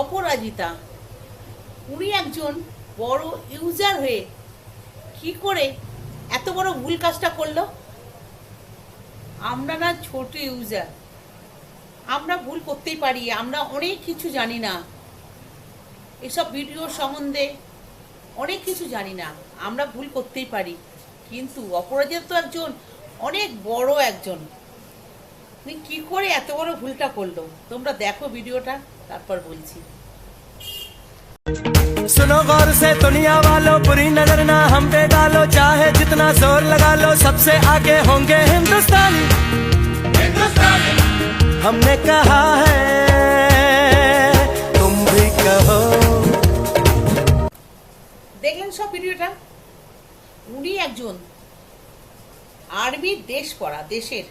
অপরাজিতা। উনি একজন বড় ইউজার হয়ে কি করে এত বড় ভুল কাজটা করল? আমরা না ছোট ইউজার আমরা ভুল করতেই পারি, আমরা অনেক কিছু জানি না। এসব ভিডিও সম্বন্ধে অনেক কিছু জানি না, আমরা ভুল করতেই পারি। কিন্তু অপরাজিতা একজন অনেক বড় একজন। উনি কি করে এত বড় ভুলটা করল? তোমরা দেখো ভিডিওটা তারপর বলছি सुनो गौर से दुनिया वालों बुरी नजर ना हम पे डालो चाहे जितना जोर लगा लो सबसे आगे होंगे हिंदुस्तान हमने कहा है तुम भी कहो দেখলেন সব ভিডিওটা উনি একজন আর্মির ড্রেস পরা দেশের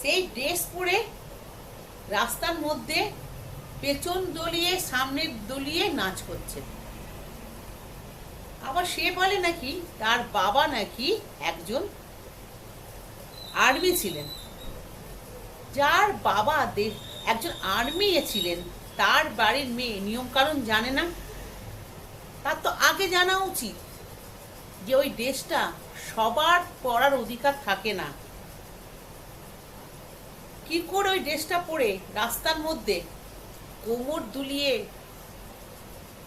সেই ড্রেস পরে রাস্তার মধ্যে পেছন দলিয়ে সামনে দলিয়ে নাচ করছে। আবার সে বলে নাকি, তার বাবা নাকি একজন আর্মি ছিলেন। যার বাবা একজন আর্মি ছিলেন। তার বাড়ির মেয়ে, নিয়মকানুন জানে না। তার তো আগে জানা উচিত যে ওই ড্রেসটা সবার পরার অধিকার থাকে না। কি করে ওই ড্রেসটা পরে রাস্তার মধ্যে কোমর দুলিয়ে,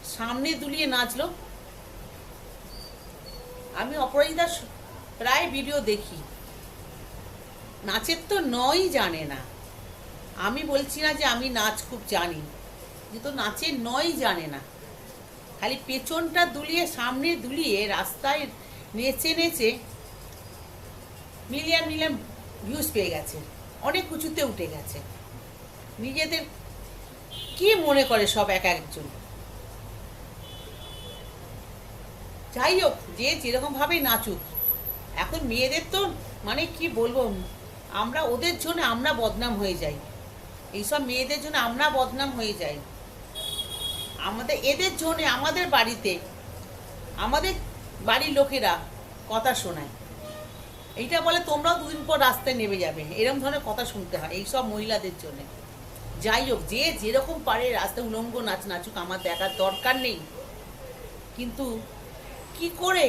সামনে দুলিয়ে নাচলো। আমি অপরাজিতার স- প্রায় ভিডিও দেখি। নাচের তো নয় জানে না। আমি বলছি না যে আমি নাচ খুব জানি, কিন্তু নাচের নই জানে না। খালি পেছনটা দুলিয়ে, সামনে দুলিয়ে, রাস্তায় নেচে নেচে মিলিয়ন মিলিয়ন ভিউজ পেয়ে গেছে। অনেক উঁচুতে উঠে গেছে। নিজেদের কি মনে করে সব এক একজন? যাই হোক যে যেরকম ভাবেই নাচুক, এখন মেয়েদের তো মানে কি বলব, আমরা ওদের জন্য আমরা বদনাম হয়ে যাই। এইসব মেয়েদের জন্য আমরা বদনাম হয়ে যাই। আমাদের, এদের জন্য আমাদের বাড়িতে, আমাদের বাড়ির লোকেরা কথা শোনায়। এইটা বলে তোমরাও দুদিন পর রাস্তায় নেমে যাবে। এরকম ধরনের কথা শুনতে হয় এইসব মহিলাদের জন্য। যাই হোক, যে যেরকম পারে রাস্তায় উলঙ্গ নাচ নাচুক, আমার দেখার দরকার নেই। কিন্তু কি করে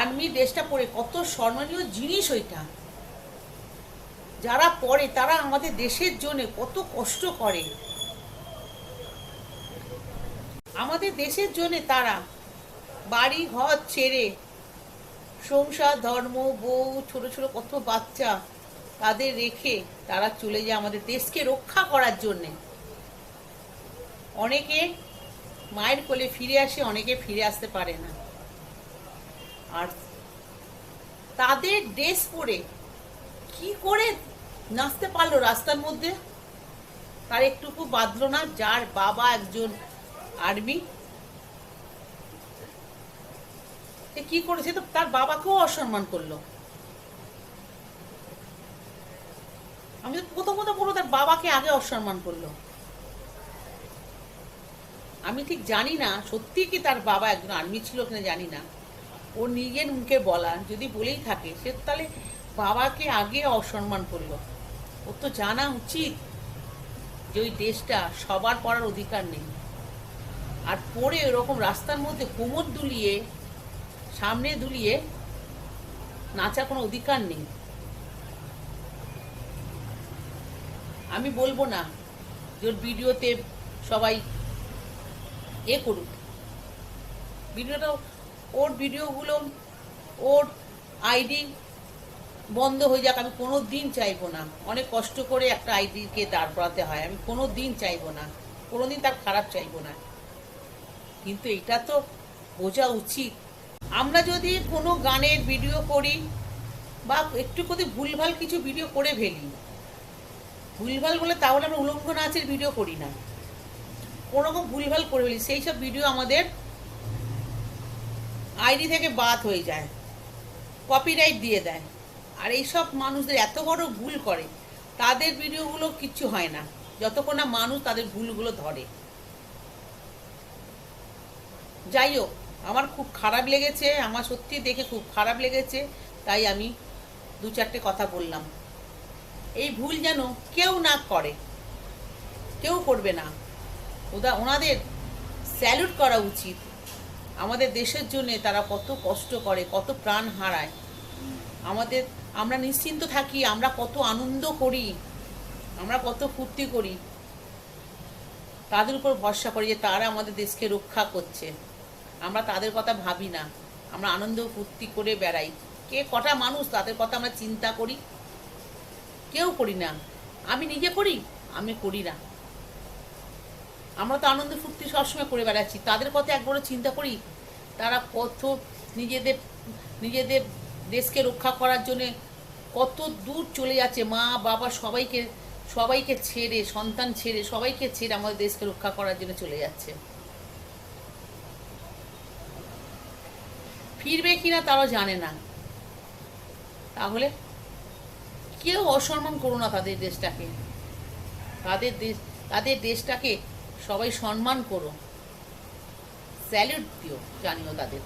আর্মি ড্রেসটা পরে? কত স্মরণীয় জিনিস ওইটা। যারা পরে, তারা আমাদের দেশের জন্য কত কষ্ট করে। আমাদের দেশের জন্য তারা বাড়ি ঘর ছেড়ে সংসার, ধর্ম, বউ, ছোট ছোট কত বাচ্চা তাদের রেখে তারা চলে যায় আমাদের দেশকে রক্ষা করার জন্যে। অনেকে মায়ের কোলে ফিরে আসে, অনেকে ফিরে আসতে পারে না। আর তাদের ড্রেস পরে কি করে নাচতে পারল রাস্তার মধ্যে? তার একটুকু বাঁধলো না, যার বাবা একজন আর্মি। কি করেছে? তো তার বাবাকেও অসম্মান করল। আমি তো প্রথমত বলব তার বাবাকে আগে অসম্মান করল। আমি ঠিক জানি না, সত্যি কি তার বাবা একজন আর্মি ছিল কিনা জানি না। ও নিজের মুখে বলা, যদি বলেই থাকে, সে তাহলে বাবাকে আগে অসম্মান করল। ওর তো জানা উচিত যে ওই দেশটা সবার পড়ার অধিকার নেই। আর পরে ওরকম রাস্তার মধ্যে কোমর দুলিয়ে, সামনে দুলিয়ে নাচার কোনো অধিকার নেই। আমি বলব না যে ওর ভিডিওতে সবাই এ করুক। ভিডিওটা, ওর ভিডিওগুলো, ওর আইডি বন্ধ হয়ে যাক, আমি কোনো দিন চাইব না। অনেক কষ্ট করে একটা আইডিকে দাঁড় করাতে হয়, আমি কোনো দিন চাইব না। কোনো দিন তার খারাপ চাইব না। কিন্তু এটা তো বোঝা উচিত। আমরা যদি কোনো গানের ভিডিও করি বা একটু করে ভুলভাল কিছু ভিডিও করে ফেলি ভুলভাল বলে তাহলে আমরা উলঙ্গ নাচের ভিডিও করি না। কোনো রকম ভুলভাল করে ফেলি, সেই সব ভিডিও আমাদের আইডি থেকে বাদ হয়ে যায় কপিরাইট দিয়ে দেয়। আর এইসব মানুষদের এত বড় ভুল করে, তাদের ভিডিওগুলো কিচ্ছু হয় না, যতক্ষণ না মানুষ তাদের ভুলগুলো ধরে। যাই হোক, আমার খুব খারাপ লেগেছে, আমার সত্যি দেখে খুব খারাপ লেগেছে, তাই আমি দু চারটে কথা বললাম। এই ভুল যেন কেউ না করে। কেউ করবে না। ওদা, ওনাদের স্যালুট করা উচিত। আমাদের দেশের জন্যে তারা কত কষ্ট করে, কত প্রাণ হারায়। আমাদের, আমরা নিশ্চিন্ত থাকি, আমরা কত আনন্দ করি, আমরা কত ফুর্তি করি। তাদের উপর ভরসা করি যে তারা আমাদের দেশকে রক্ষা করছে। আমরা তাদের কথা ভাবি না। আমরা আনন্দ ফুর্তি করে বেড়াই। কে কটা মানুষ তাদের কথা আমরা চিন্তা করি কেউ করি না। আমি নিজে করি, আমি করি না। আমরা তো আনন্দ ফুর্তি সবসময় করে বেড়াচ্ছি। তাদের কথা একবারও চিন্তা করি, তারা কত নিজেদের নিজেদের দেশকে রক্ষা করার জন্য কত দূর চলে যাচ্ছে। মা, বাবা সবাইকে সবাইকে ছেড়ে, সন্তান ছেড়ে, সবাইকে ছেড়ে আমাদের দেশকে রক্ষা করার জন্য চলে যাচ্ছে। ফিরবে কিনা তারাও জানে না। তাহলে কেউ অসম্মান করো না তাদের দেশটাকে। তাদের দেশ, তাদের দেশটাকে সবাই সম্মান করো। স্যালিউট দিও, জানিও তাদের।